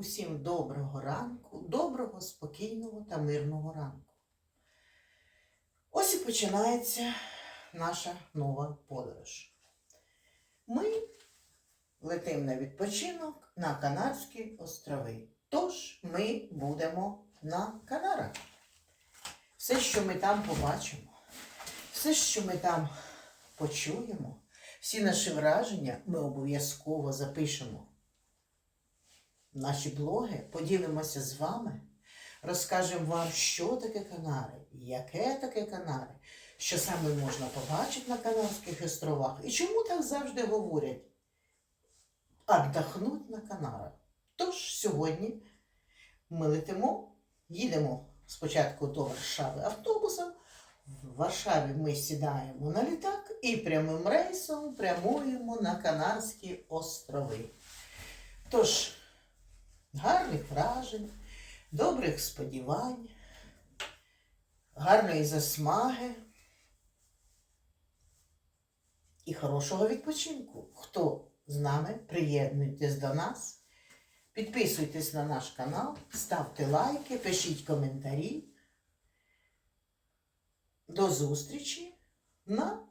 Усім доброго ранку, доброго, спокійного та мирного ранку. Ось і починається наша нова подорож. Ми летимо на відпочинок на Канарські острови. Тож ми будемо на Канарах. Все, що ми там побачимо, все, що ми там почуємо, всі наші враження ми обов'язково запишемо наші блоги, поділимося з вами, розкажемо вам, що таке Канари, яке таке Канари, що саме можна побачити на Канарських островах і чому так завжди говорять «Отдохнуть на Канарах. Тож сьогодні ми летимо, їдемо спочатку до Варшави автобусом. В Варшаві ми сідаємо на літак і прямим рейсом прямуємо на Канарські острови. Тож, гарних вражень, добрих сподівань, гарної засмаги і хорошого відпочинку. Хто з нами, приєднуйтесь до нас. Підписуйтесь на наш канал, ставте лайки, пишіть коментарі. До зустрічі на